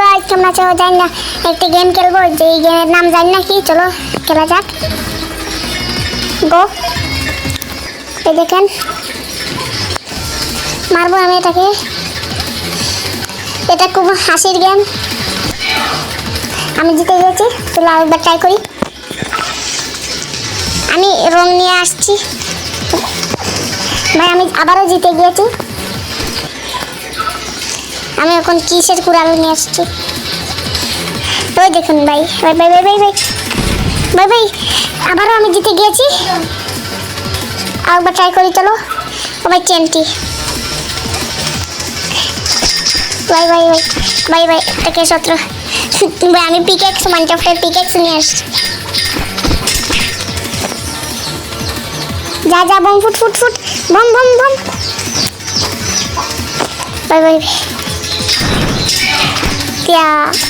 Guys কেমন আছো জানি না, একটা গেম খেলব যে গেমের নাম জানি না কি, চলো, খেলা যাক। গো এই দেখেন, মারবো আমি এটাকে। এটা খুব হাসির গেম আমি জিতে গেছি, চলো আরেকবার ট্রাই করি। আমি রং নিয়ে আসছি। ভাই, আমি আবারও জিতে গিয়েছি। আমি এখন কিসের কুড়াল নিয়ে আসছি ওই দেখুন ভাই ভাই ভাই ভাই ভাই ভাই ভাই ভাই আবারও আমি জিতে গিয়েছি আরেকবার ট্রাই করি চলো ও ভাই চেনটি ভাই ভাই ভাই ভাই ভাই এটাকে সত্র ভাই আমি পিকেক্স মাইনক্রাফটের পিকেক্স নিয়ে আসছি যা যা বম ফুট ফুট ফুট বম বম বম ভাই ভাই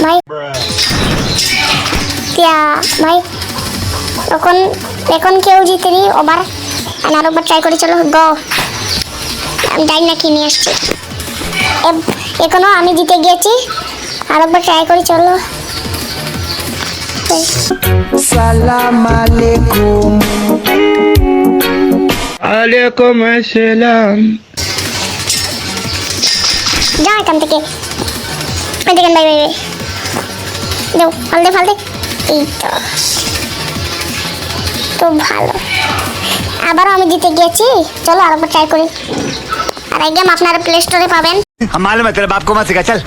ভাই তিয়া ভাই এখন এখন কেউ জিতেনি ওবার আমি আরেকবার ট্রাই করি চলো গ আমি যাই না কি নিয়ে আসছি। এখনও আমি জিতে গিয়েছি আরেকবার ট্রাই করি চলো। সালাম আলাইকুম। আলাইকুম আসসালাম। যা এখান থেকে। দেখেন ভাই ভাই দেও ফালতে ফালতে এই তো। ভালো। আবারও আমি জিতে গিয়েছি চলো আরেকবার ট্রাই করি। আর এই গেম আপনারা প্লে স্টোরে পাবেন। মালুম চল।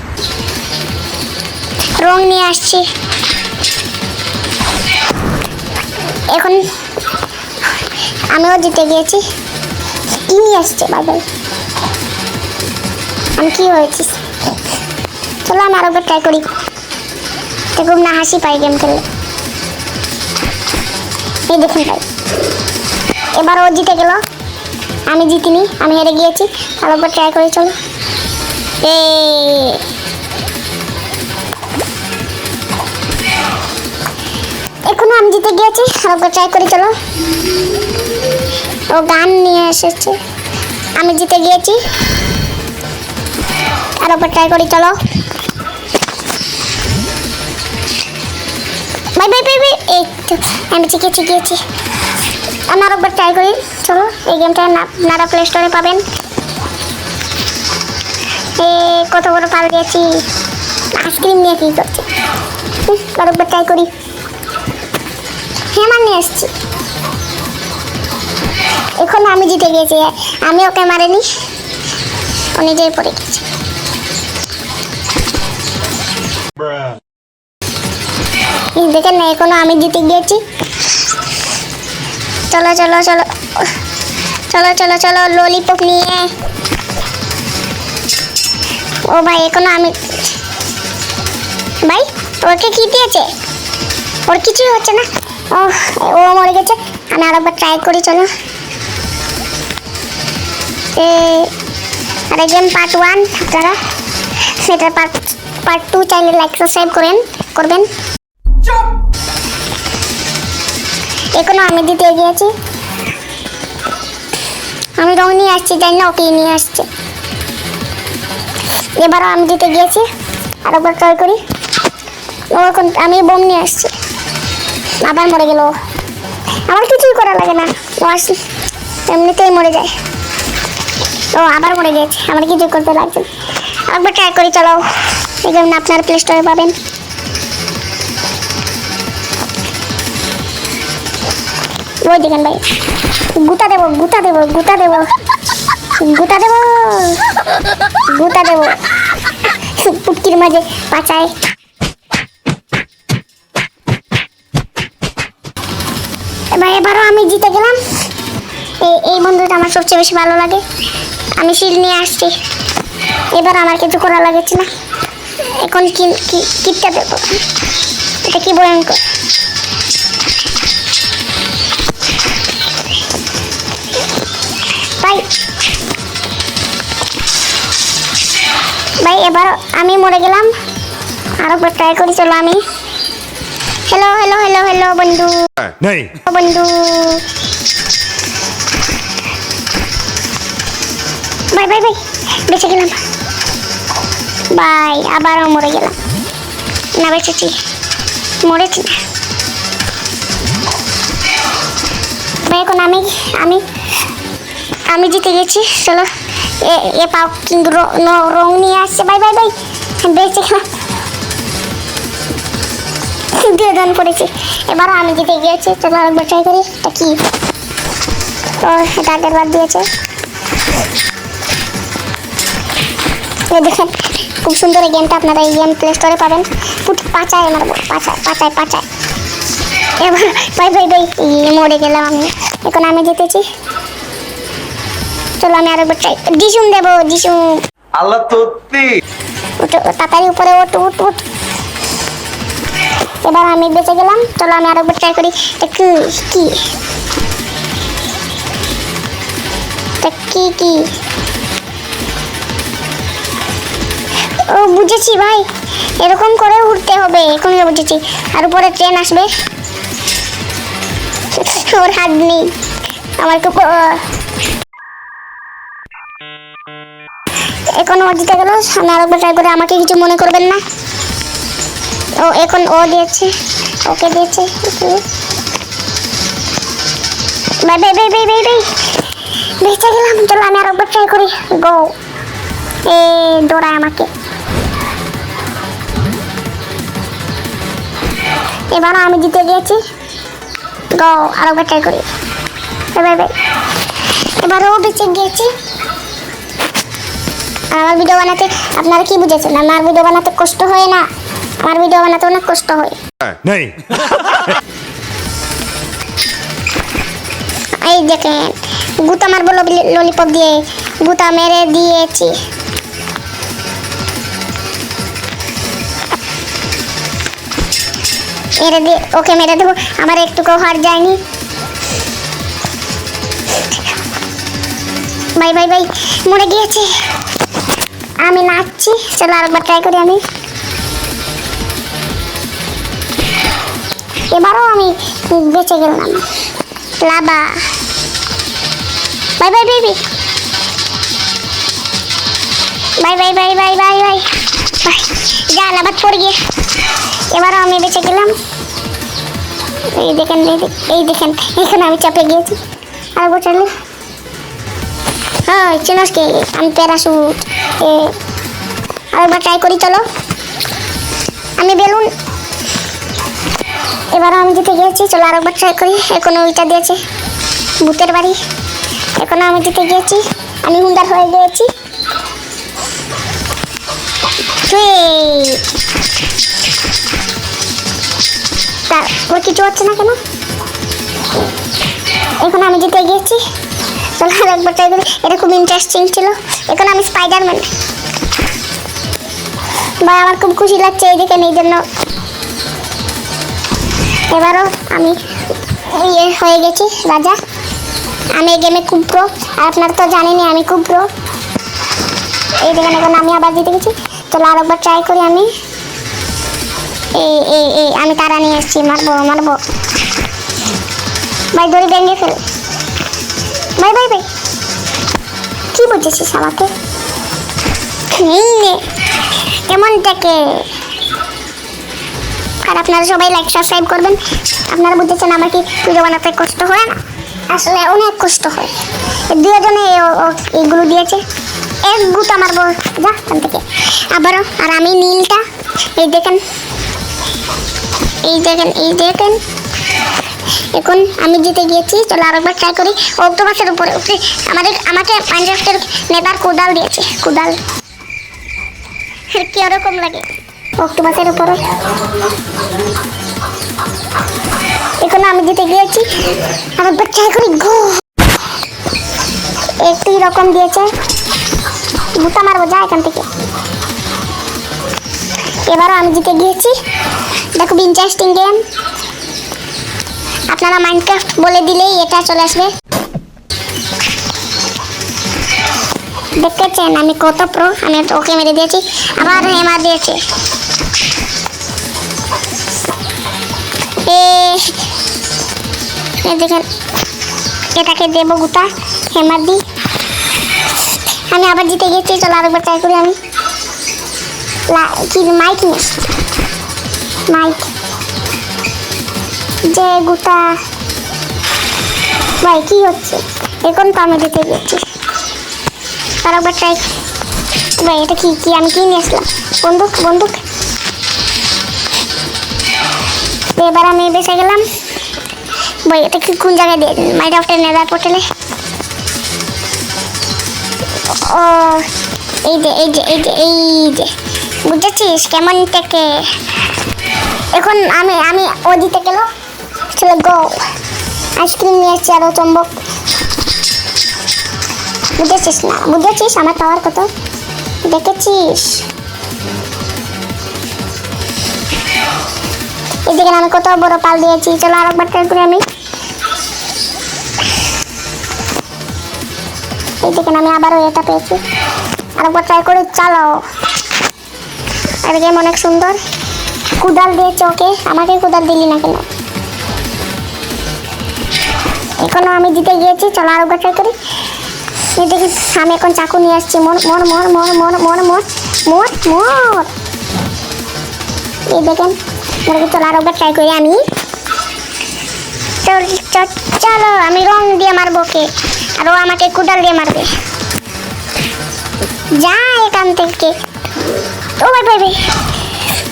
রং নিয়ে আসছি। এখন আমিও জিতে গিয়েছি কি নিয়ে আসছে বাবল আমি কি হয়েছিস চলো আমি আরেকবার ট্রাই করি। খুব না হাসি পাই গেম খেললে। এই দেখুন ভাই এবার ও জিতে গেল। আমি জিতিনি, আমি হেরে গিয়েছি। আরেকবার ট্রাই করি, চলো। এ এখনও আমি জিতে গিয়েছি আরেকবার ট্রাই করি, চলো। ও গান নিয়ে এসেছে। আমি জিতে গিয়েছি। আরেকবার ট্রাই করি, চলো। বাই বাই বাই বাই এই তো আমি গিয়েছি আমি আরেকবার ট্রাই করি। চলো এই গেমটা আপনারা প্লে স্টোরে পাবেন। এ কত বড় পাল দিয়েছি। আইসক্রিম নিয়ে কি করছি? হুম, আরেকবার ট্রাই করি। হেমান নিয়ে এসছি এখন আমি জিতে গেছি। আমি ওকে মারিনি। ও নিজেই পড়ে গেছে। এই দেখেন না, এখনও আমি জিতে গিয়েছি। চলো চলো চলো। চলো চলো চলো ললিপপ নিয়ে। ও ভাই, এখনও আমি ভাই, ওকে কি দিয়েছে? ওর কিছুই হচ্ছে না। ও ও মরে গেছে। আমি আরেকবার ট্রাই করি, চলো। আরে গেম পার্ট ওয়ান আপনারা সেটা পার্ট পার্ট টু চাইলে লাইক সাবস্ক্রাইব করেন, করবেন। এখনও আমি দিতে গিয়েছি। আমি রং নিয়ে আসছি, জানি না ওকে নিয়ে আসছে। এবারও আমি দিতে গিয়েছি আরেকবার ট্রাই করি। ও এখন, আমি বোম নিয়ে আসছি। আবার মরে গেল আমার কিছুই করা লাগে না। ও আস, এমনিতেই মরে যায়। ও আবার মরে গেছে, আমার কিছুই করতে লাগছে। আরেকবার ট্রাই করি, চলো। এই জন্য আপনার প্লে স্টোরে পাবেন। ভাই। গুতা দেবো গুতা দেবো গুতা দেবো। গুতা দেবো গুতা দেবো। পুটকির মাঝে পাচায় এবার এবারও আমি জিতে গেলাম। এই বন্ধুটা আমার সবচেয়ে বেশি ভালো লাগে। আমি শিল নিয়ে আসছি। এবার আমার কিছু করা লাগছে না। এখন কি কি- কিটটা দেবো। এটা কি ভয়ঙ্কর? এবার আমি মরে গেলাম। আরও ট্রাই করি চলো আমি। হ্যালো হ্যালো হ্যালো হ্যালো বন্ধু। বন্ধু। বাই বাই বাই বেঁচে গেলাম। বাই আবারও মরে গেলাম। না বেঁচেছি। মরেছি না। এখন আমি আমি আমি জিতে গেছি, চলো। এ এ পাও, কিন্তু রং নিয়ে আসছে। Bye bye bye. বেঁচে দিয়ে দান করেছি। এবারও আমি জিতে গিয়েছি। চলো আরেকবার ট্রাই করি, এটা কি? ও, এটা আগের বার দিয়েছে। দেখেন, খুব সুন্দর এই গেমটা আপনারা এই গেম প্লে স্টোরে পাবেন। পুট পাচায় মারবো, পাচায় পাচায় পাচায়। এবার ভাই ভাই এই মরে গেলাম আমি। এখন আমি জিতেছি। চলো আমি আরেকবার ট্রাই ডিসুম দেবো ডিসুম আল্লাহ তাড়াতাড়ি উপরে ওঠ উঠ উঠ। এবার আমি বেঁচে গেলাম। চলো আমি আরেকবার ট্রাই করি। কি? কি? কি কি? ও বুঝেছি ভাই। এরকম করে উঠতে হবে। এখন বুঝেছি। আর উপরে ট্রেন আসবে। ওর হাত নেই। আমার খুব এখন ও জিতে গেল। আমি আরেকবার ট্রাই করে আমাকে কিছু মনে করবেন না। ও, এখন ও দিয়েছে। ওকে দিয়েছে। আমি ট্রাই করি। গো এ আমাকে। এবার আমি জিতে গিয়েছি। গো আরেকবার ট্রাই করি। বাই বাই বেঁচে গিয়েছি। আমার ভিডিও বানাতে আপনারা কি বুঝেছেন? আমার ভিডিও বানাতে কষ্ট হয় না? আমার ভিডিও বানাতে অনেক কষ্ট হয়। नहीं এই দেখেন গুতা মারবো ললিপপ দিয়ে গুতা মেরে দিয়েছি। মেরে দিয়ে ওকে মেরে দেবো আমার একটুকু হার যায়নি। বাই বাই বাই মরে গিয়েছে। আমি নাচছি। চলো আরেকবার ট্রাই করি আমি। এবারও আমি বেঁচে গেলাম। লাবা। Bye bye baby bye bye bye bye bye bye. যা লাবাত পড়ে গিয়ে। এবারও আমি বেঁচে গেলাম। এই দেখেন এই দেখেন, এখানে আমি চাপে গিয়েছি। আর বছরলে হ্যাঁ কে, আমি প্যারাশুট এ, আরেকবার ট্রাই করি, চলো। আমি বেলুন। এবার আমি জিতে গিয়েছি, চলো আরেকবার ট্রাই করি। এখন ওইটা দিয়েছে ভূতের বাড়ি। এখন আমি জিতে গিয়েছি, আমি হুন্দার হয়ে গিয়েছি. তারপর কিছু হচ্ছে না কেন? এখন আমি জিতে গিয়েছি। চলো, আর একবার ট্রাই করি। এটা খুব ইন্টারেস্টিং ছিল। এখন আমি স্পাইডারম্যান বা আমার খুব খুশি লাগছে এই দেখেন, এই জন্য। এবারও আমি ইয়ে হয়ে গেছি, রাজা। আমি এই গেমে খুব প্রো আর আপনারা তো জানেনই আমি খুব প্রো এই দেখেন, এখন আমি আবার জিতে গেছি। চলো, আর একবার ট্রাই করি আমি। এই এই এই, আমি তারা নিয়ে এসেছি, মারবো মারবো। ভাই, দড়ি ভেঙে ফেল ভাই ভাই ভাই কি বুঝেছিস আমাকে? এমনটাকে আর আপনারা সবাই লাইক সাবস্ক্রাইব করবেন। আপনারা বুঝতেছেন আমার কি ভিডিও বানাতে কষ্ট হয় না? আসলে অনেক কষ্ট হয়। দুজনে এ- ও- এইগুলো দিয়েছে। এক গুতা মারবো যা, এখান থেকে। আবারও, আর আমি নীলটা। এই দেখেন। এই দেখেন এই দেখেন। এখন আমি জিতে গিয়েছি, চলো আরেকবার ট্রাই করি। অক্টোপাসের উপরে উপরে আমাদের, আমাকে মাইনক্রাফটের নেতার কোদাল দিয়েছে, কোদাল। কি ওরকম লাগে? অক্টোপাসের উপরে। এখন আমি জিতে গিয়েছি। আরেকবার ট্রাই করি, গো! একটু রকম দিয়েছে। বুতা মারবো, যা এখান থেকে। এবারও আমি জিতে গিয়েছি। খুব ইন্টারেস্টিং গেম আপনারা মাইনক্রাফট বলে দিলেই এটা চলে আসবে। দেখতেছেন, আমি কত প্রো আমি ওকে মেরে দিয়েছি, আবার হেমা দিয়েছে। দেখেন, এটাকে দেবো গুতা হেমার দি। আমি আবার জিতে গেছি, চলো আরেকবার ট্রাই করি আমি। মাইক নিয়ে মাইক যে গুতা ভাই, কি হচ্ছে? এখন তো আমি দিতে গেছি। আর ট্রাই ভাই, এটা কি কি? আমি কি নিয়ে আসলাম। বন্দুক বন্দুক। এবার আমি বেঁচে গেলাম। ভাই, এটা কি কোন জায়গায় দিয়ে মাইড অফ নেদার পোর্টালে ও, এই যে এই যে এই যে এই যে। বুঝেছিস? কেমন থেকে? এখন আমি আমি ও দিতে গেল চলে গো আইসক্রিম নিয়ে এসছি আরও চম্বক। বুঝেছিস না? বুঝেছিস আমার পাওয়ার কত? দেখেছিস? এদিকে আমি কত বড় পাল দিয়েছি। চলো আরেকবার ট্রাই করি আমি। এদিকে আমি আবারও এটা পেয়েছি। আরেকবার ট্রাই করে চালাও আর গেম অনেক সুন্দর কুদাল দিয়েছে ওকে। আমাকে কুদাল দিলি না কেন? এখনও আমি জিতে গিয়েছি, চলো আরও একবার ট্রাই করি দেখি, আমি এখন চাকু নিয়ে আসছি। মন মর মন মর মর মর মর মর মর এই দেখেন মুরগি চলো আরও একবার করি আমি। চলো আমি রং দিয়ে মারবো ওকে। আর ও আমাকে কুদাল দিয়ে মারবে। যা এখান থেকে। ও, bye bye bye.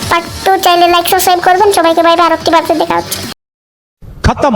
Part two চাইলে লাইক সাবস্ক্রাইব করবেন। সবাইকে বাই বাই আর একটি দেখা হচ্ছে খতম।